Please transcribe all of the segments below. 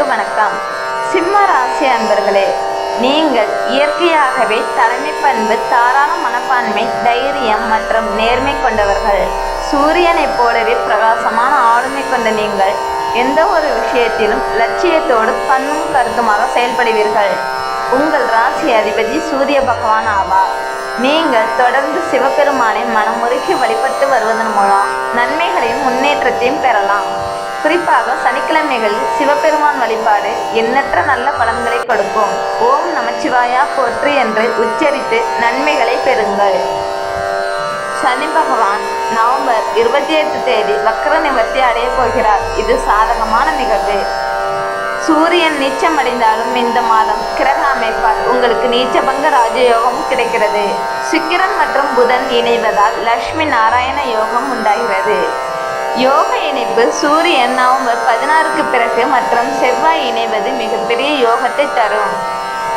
அன்பர்களுக்கு வணக்கம். சிம்ம ராசி அன்பர்களே நீங்கள் இயற்கையாகவே தலைமை பண்பு தாராள மனப்பான்மை தைரியம் மற்றும் நேர்மை கொண்டவர்கள். சூரியனைப் போலவே பிரகாசமான ஆளுமை கொண்ட நீங்கள் எந்த ஒரு விஷயத்திலும் லட்சியத்தோடு கண்ணும் கருத்துமாக செயல்படுவீர்கள். உங்கள் ராசி அதிபதி சூரிய பகவான் ஆவார். நீங்கள் தொடர்ந்து சிவபெருமானை மனமுருகி வழிபட்டு வருவதன் மூலம் நன்மைகளையும் முன்னேற்றத்தையும் பெறலாம். குறிப்பாக சனிக்கிழமைகளில் சிவபெருமான் வழிபாடு எண்ணற்ற நல்ல பலன்களை கொடுக்கும். ஓம் நமச்சிவாயா போற்று என்று உச்சரித்து நன்மைகளை பெறுங்கள். சனி பகவான் நவம்பர் இருபத்தி எட்டு தேதி வக்கர நிவர்த்தி அடைய போகிறார். இது சாதகமான நிகழ்வு. சூரியன் நீச்சம் அடைந்தாலும் இந்த மாதம் கிரக அமைப்பால் உங்களுக்கு நீச்சபங்க ராஜயோகம் கிடைக்கிறது. சுக்கிரன் மற்றும் புதன் இணைவதால் லக்ஷ்மி நாராயண யோகம் உண்டாகிறது. யோக இணைப்பு சூரியன் நவம்பர் பதினாறுக்கு பிறகு மற்றும் செவ்வாய் இணைவது மிகப்பெரிய யோகத்தை தரும்.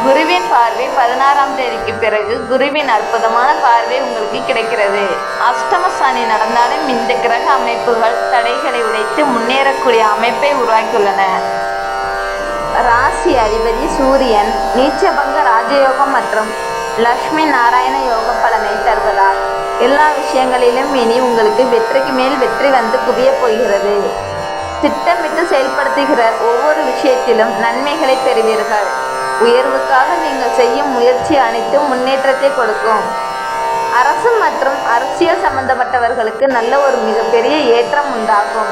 குருவின் பார்வை பதினாறாம் தேதிக்கு பிறகு குருவின் அற்புதமான பார்வை உங்களுக்கு கிடைக்கிறது. அஷ்டம சனி நடந்தாலும் இந்த கிரக அமைப்புகள் தடைகளை உடைத்து முன்னேறக்கூடிய அமைப்பை உருவாக்கியுள்ளன. ராசி அதிபதி சூரியன் நீச்சபங்க ராஜயோகம் மற்றும் லக்ஷ்மி நாராயண யோக பலன் தருவதால் எல்லா விஷயங்களிலும் இனி உங்களுக்கு வெற்றிக்கு மேல் வெற்றி வந்து குவிய போகிறது. திட்டமிட்டு செயல்படுத்துகிற ஒவ்வொரு விஷயத்திலும் நன்மைகளை பெறுவீர்கள். உயர்வுக்காக நீங்கள் செய்யும் முயற்சி அனைத்தும் முன்னேற்றத்தை கொடுக்கும். அரசு மற்றும் அரசியல் சம்பந்தப்பட்டவர்களுக்கு நல்ல ஒரு மிகப்பெரிய ஏற்றம் உண்டாகும்.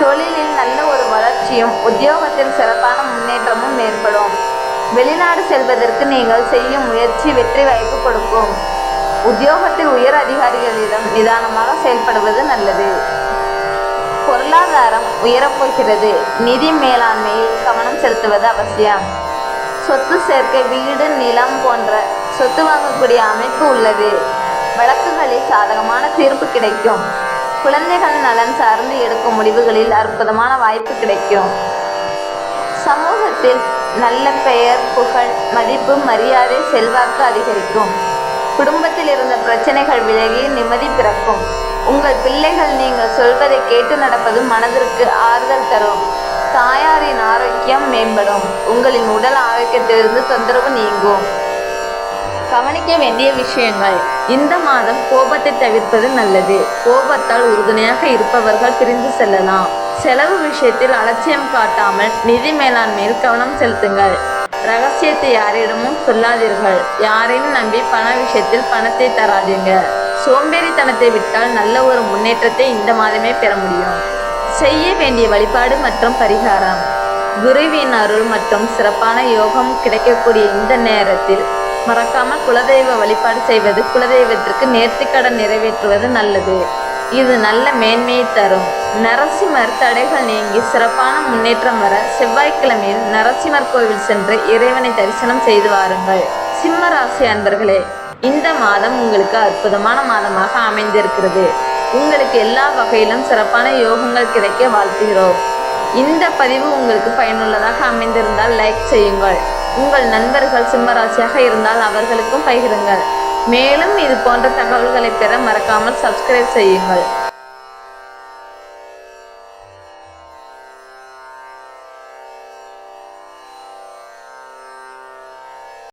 தொழிலில் நல்ல ஒரு வளர்ச்சியும் உத்தியோகத்தில் சிறப்பான முன்னேற்றமும் ஏற்படும். வெளிநாடு செல்வதற்கு நீங்கள் செய்யும் முயற்சி வெற்றி வாய்ப்பு கொடுக்கும். உத்தியோகத்தில் உயர் அதிகாரிகளிடம் நிதானமாக செயல்படுவது நல்லது. பொருளாதாரம் உயரப்போகிறது நிதி மேலாண்மையில் கவனம் செலுத்துவது அவசியம். சொத்து சேர்க்கை வீடு நிலம் போன்ற சொத்து வாங்கக்கூடிய அமைப்பு உள்ளது. வழக்குகளில் சாதகமான தீர்ப்பு கிடைக்கும். குழந்தைகள் நலன் சார்ந்து எடுக்கும் முடிவுகளில் அற்புதமான வாய்ப்பு கிடைக்கும். சமூகத்தில் நல்ல பெயர் புகழ் மதிப்பு மரியாதை செல்வாக்கு அதிகரிக்கும். குடும்பத்தில் இருந்த பிரச்சனைகள் விலகி நிம்மதி பிறக்கும். உங்கள் பிள்ளைகள் நீங்கள் சொல்வதை கேட்டு நடப்பது மனதிற்கு ஆறுதல் தரும். தாயாரின் ஆரோக்கியம் மேம்படும். உங்களின் உடல் ஆரோக்கியத்திலிருந்து தொந்தரவு நீங்கும். கவனிக்க வேண்டிய விஷயங்கள். இந்த மாதம் கோபத்தை தவிர்ப்பது நல்லது. கோபத்தால் உறுதுணையாக இருப்பவர்கள் பிரிந்து செல்லலாம். செலவு விஷயத்தில் அலட்சியம் காட்டாமல் நிதி மேலாண்மையில் கவனம் செலுத்துங்கள். ரகசியத்தை யாரிடமும் சொல்லாதீர்கள். யாரையும் நம்பி பண விஷயத்தில் பணத்தை தராதீங்க. சோம்பேறித்தனத்தை விட்டால் நல்ல ஒரு முன்னேற்றத்தை இந்த மாதமே பெற முடியும். செய்ய வேண்டிய வழிபாடு மற்றும் பரிகாரம். குருவின் அருள் மற்றும் சிறப்பான யோகம் கிடைக்கக்கூடிய இந்த நேரத்தில் மறக்காமல் குலதெய்வ வழிபாடு செய்வது குலதெய்வத்திற்கு நேர்த்திக்கடன் நிறைவேற்றுவது நல்லது. இது நல்ல மேன்மையை தரும். நரசிம்மர் தடைகள் நீங்கி சிறப்பான முன்னேற்றம் வர செவ்வாய்க்கிழமையில் நரசிம்மர் கோவில் சென்று இறைவனை தரிசனம் செய்து வாருங்கள். சிம்ம ராசி அன்பர்களே இந்த மாதம் உங்களுக்கு அற்புதமான மாதமாக அமைந்திருக்கிறது. உங்களுக்கு எல்லா வகையிலும் சிறப்பான யோகங்கள் கிடைக்க வாழ்த்துகிறோம். இந்த பதிவு உங்களுக்கு பயனுள்ளதாக அமைந்திருந்தால் லைக் செய்யுங்கள். உங்கள் நண்பர்கள் சிம்மராசியாக இருந்தால் அவர்களுக்கும் பகிருங்கள். மேலும் இது போன்ற தகவல்களை பெற மறக்காமல் சப்ஸ்கிரைப் செய்யுங்கள்.